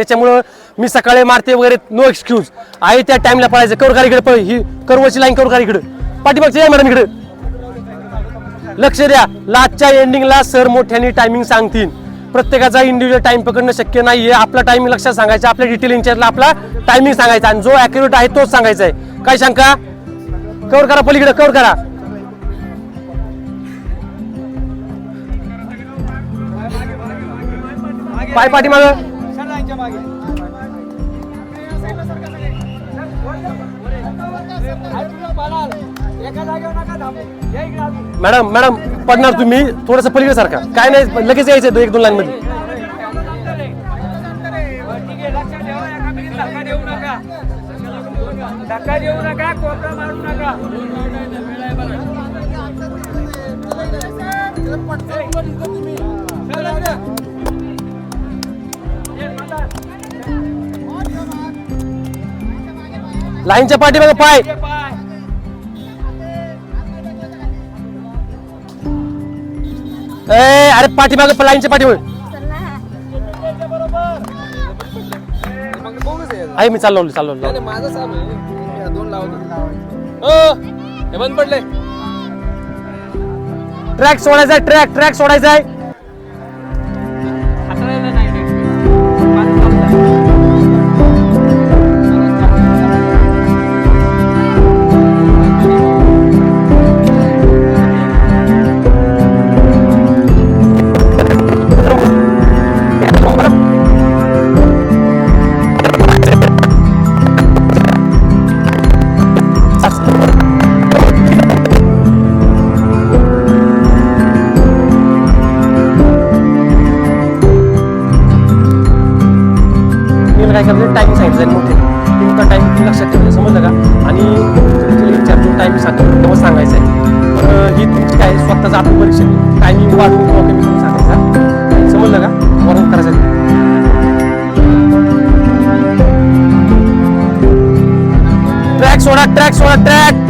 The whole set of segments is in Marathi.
त्याच्यामुळं मी सकाळी मारते वगैरे नो एक्सक्यूज आहे त्या टाइमला पळायचं कवरकारीकडे पळ. ही कर्वची लाईन कवरकारीकडे पाठीमागची आहे मॅडम इकडे. लक्ष द्या लास्टच्या एंडिंगला सर मोठ्याने टायमिंग सांगतील. प्रत्येकाचा इंडिव्हिज्युअल टाइम पकडणं शक्य नाहीये. आपला टायमिंग लक्षात सांगायचा आपल्या डिटेल इंचार्जला आपला टायमिंग सांगायचा. आणि जो अॅक्युरेट आहे तोच सांगायचा आहे. काय शंका? कवर करा पलीकडे कवर करा पाय मॅडम मॅडम पडणार तुम्ही थोडस पलीकडे सारखा. काय नाही लगेच यायचं एक दोन लाईन मध्ये धक्का देऊ नका कोपरा मारू नका लाईनच्या पाठीमाग पाय. पाय ए अरे पाठीमाग लाईनच्या पाठीमाग. आहे मी चाललो चाललो हे पडले. ट्रॅक सोडायचा ट्रॅक ट्रॅक सोडायचा आहे. काय करते टाइमिंग सांगितलं जाईल. मोठे तुमचा टाइम लक्षात ठेवायचं समजलं का? आणि विचार जो टाइम सांगतो तेव्हा सांगायचं आहे. तर ही तुमची काय स्वतःचा आत्मपरीक्षण टायमिंग वाढवून किंवा कमी करून सांगायचा समजलं का? वर्णन करायचं ट्रॅक सोडा track soda track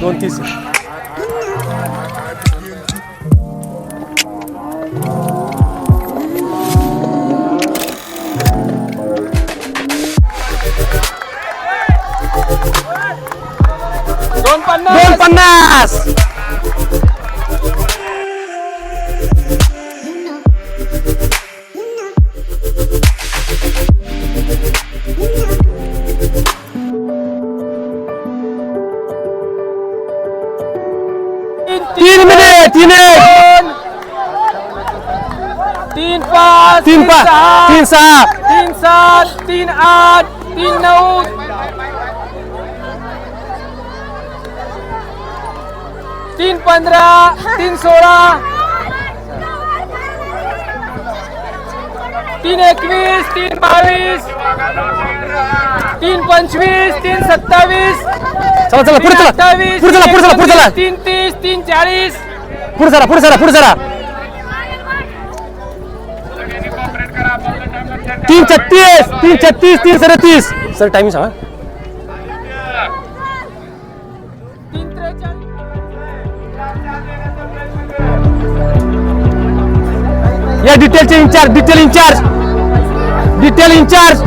Don't kiss him. Don Panas! तीन मिनिट तीन एक. तीन पाच तीन पाच तीन सहा. तीन सात तीन आठ तीन नऊ. तीन पंधरा तीन सोळा. तीन एकवीस तीन बावीस. तीन पंचवीस तीन सत्तावीस. चला चला पुढे चला. पुढे चला पुढे चला पुढे चला. तीन तीस तीन चाळीस. पुढे चला पुढे चला पुढे चला. तीन छत्तीस तीन छत्तीस तीन सदतीस. सर टाइमिंग सांगा. या डिटेलचे incharge detail incharge detail incharge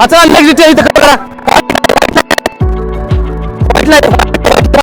अच्छा लक्ष डिटेल इथं करा?